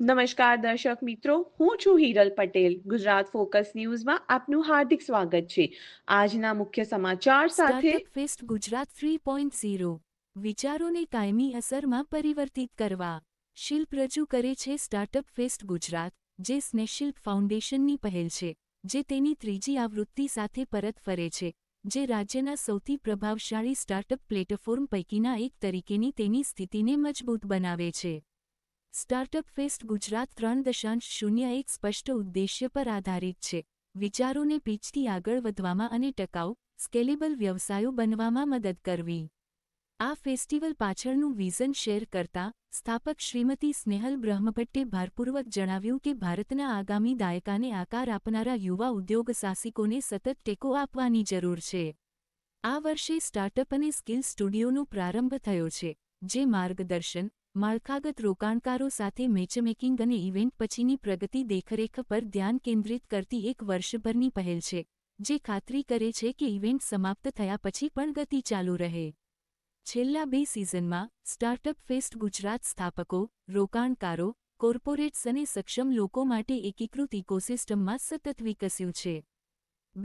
નમસ્કાર દર્શક મિત્રો હું છું હિરલ પટેલ ગુજરાત ફોકસ ન્યૂઝમાં આપનું હાર્દિક સ્વાગત છે આજના મુખ્ય સમાચાર સાથે fest Gujarat three point zero વિચારોને કાયમી અસરમાં પરિવર્તિત કરવા શિલ્પ રજૂ કરે છે સ્ટાર્ટઅપ ફેસ્ટ ગુજરાત જે સ્નેશિલ્પ ફાઉન્ડેશનની પહેલ છે જે તેની ત્રીજી આવૃત્તિ સાથે પરત ફરે છે જે રાજ્યના સૌથી પ્રભાવશાળી સ્ટાર્ટઅપ પ્લેટફોર્મ પૈકીના એક તરીકેની તેની સ્થિતિને મજબૂત બનાવે છે સ્ટાર્ટઅપ ફેસ્ટ ગુજરાત ત્રણ દશાંશ શૂન્ય એક સ્પષ્ટ ઉદ્દેશ્ય પર આધારિત છે વિચારોને પીચથી આગળ વધવામાં અને ટકાઉ સ્કેલેબલ વ્યવસાયો બનવામાં મદદ કરવી આ ફેસ્ટિવલ પાછળનું વિઝન શેર કરતા સ્થાપક શ્રીમતી સ્નેહલ બ્રહ્મભટ્ટે ભારપૂર્વક જણાવ્યું કે ભારતના આગામી દાયકાને આકાર આપનારા યુવા ઉદ્યોગ સાહસિકોને સતત ટેકો આપવાની જરૂર છે આ વર્ષે સ્ટાર્ટઅપ અને સ્કિલ સ્ટુડિયોનો પ્રારંભ થયો છે જે માર્ગદર્શન માળખાગત રોકાણકારો સાથે મેચમેકિંગ અને ઇવેન્ટ પછીની પ્રગતિ દેખરેખ પર ધ્યાન કેન્દ્રિત કરતી એક વર્ષભરની પહેલ છે જે ખાતરી કરે છે કે ઇવેન્ટ સમાપ્ત થયા પછી પણ ગતિ ચાલુ રહે છેલ્લા બે સિઝનમાં સ્ટાર્ટઅપ ફેસ્ટ ગુજરાત સ્થાપકો રોકાણકારો કોર્પોરેટ્સ અને સક્ષમ લોકો માટે એકીકૃત ઇકોસિસ્ટમમાં સતત વિકસ્યું છે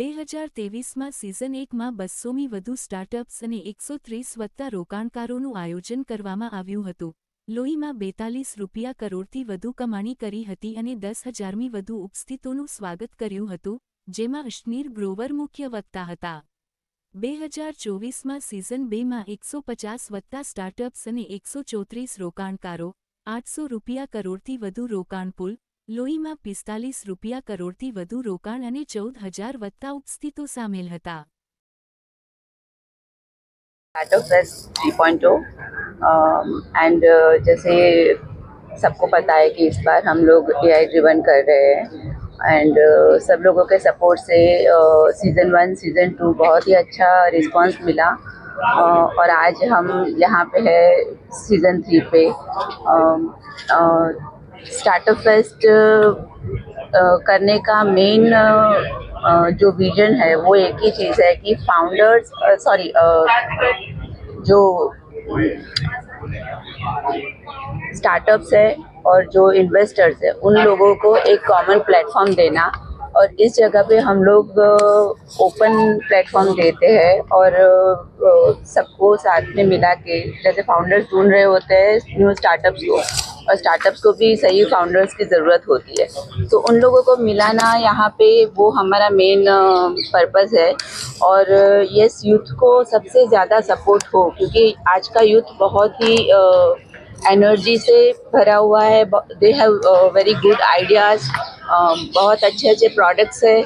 બે હજાર ત્રેવીસમાં સિઝન એકમાં બસોમી વધુ સ્ટાર્ટઅપ્સ અને એકસો ત્રીસ વત્તા રોકાણકારોનું આયોજન કરવામાં આવ્યું હતું લોહીમાં બેતાલીસ રૂપિયા કરોડથી વધુ કમાણી કરી હતી અને દસ હજારમી વધુ ઉપસ્થિતોનું સ્વાગત કર્યું હતું જેમાં અશ્નીર ગ્રોવર મુખ્ય વક્તા હતા બે હજાર ચોવીસમાં સિઝન બેમાં એકસો પચાસ વત્તા સ્ટાર્ટઅપ્સ અને એકસો ચોત્રીસ રોકાણકારો આઠસો રૂપિયા કરોડથી વધુ રોકાણ પુલ લોહીમાં પિસ્તાલીસ રૂપિયા કરોડથી વધુ રોકાણ અને ચૌદ હજાર વત્તા ઉપસ્થિતો સામેલ હતા startup press three point and जैसे सबको पता है कि इस बार हम लोग ए आई ड्रिवन कर रहे हैं एंड uh, सब लोगों के सपोर्ट से सीज़न वन सीज़न टू बहुत ही अच्छा रिस्पांस मिला uh, और आज हम यहाँ पे है सीज़न थ्री पे startup um, uh, fest uh, uh, करने का मेन uh, जो विजन है वो एक ही चीज़ है कि फाउंडर्स सॉरी जो स्टार्टअप्स है और जो इन्वेस्टर्स है उन लोगों को एक कॉमन प्लेटफॉर्म देना और इस जगह पे हम लोग ओपन प्लेटफॉर्म देते हैं और सबको साथ में मिला के जैसे फाउंडर्स ढूंढ रहे होते हैं न्यू स्टार्टअप्स को और स्टार्टअप्स को भी सही फाउंडर्स की ज़रूरत होती है तो उन लोगों को मिलाना यहाँ पे वो हमारा मेन पर्पस है और यस यूथ को सबसे ज़्यादा सपोर्ट हो क्योंकि आज का यूथ बहुत ही एनर्जी से भरा हुआ है they have very good ideas बहुत अच्छे अच्छे प्रोडक्ट्स है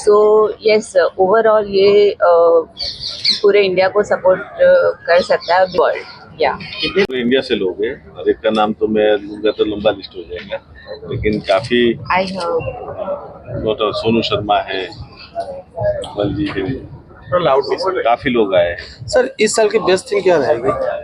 सो यस ओवरऑल ये uh, पूरे इंडिया को सपोर्ट uh, कर सकता है वर्ल्ड या yeah. इंडिया से लोग हैं एक का नाम तो मैं लूंगा तो लंबा लिस्ट हो जाएगा लेकिन काफी आई डॉक्टर सोनू शर्मा है बलजी है काफी लोग आए सर इस साल की बेस्ट थिंग क्या रहेगी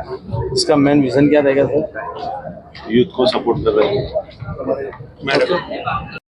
इसका मेन विजन क्या रहेगा सर यूथ को सपोर्ट कर रहे हैं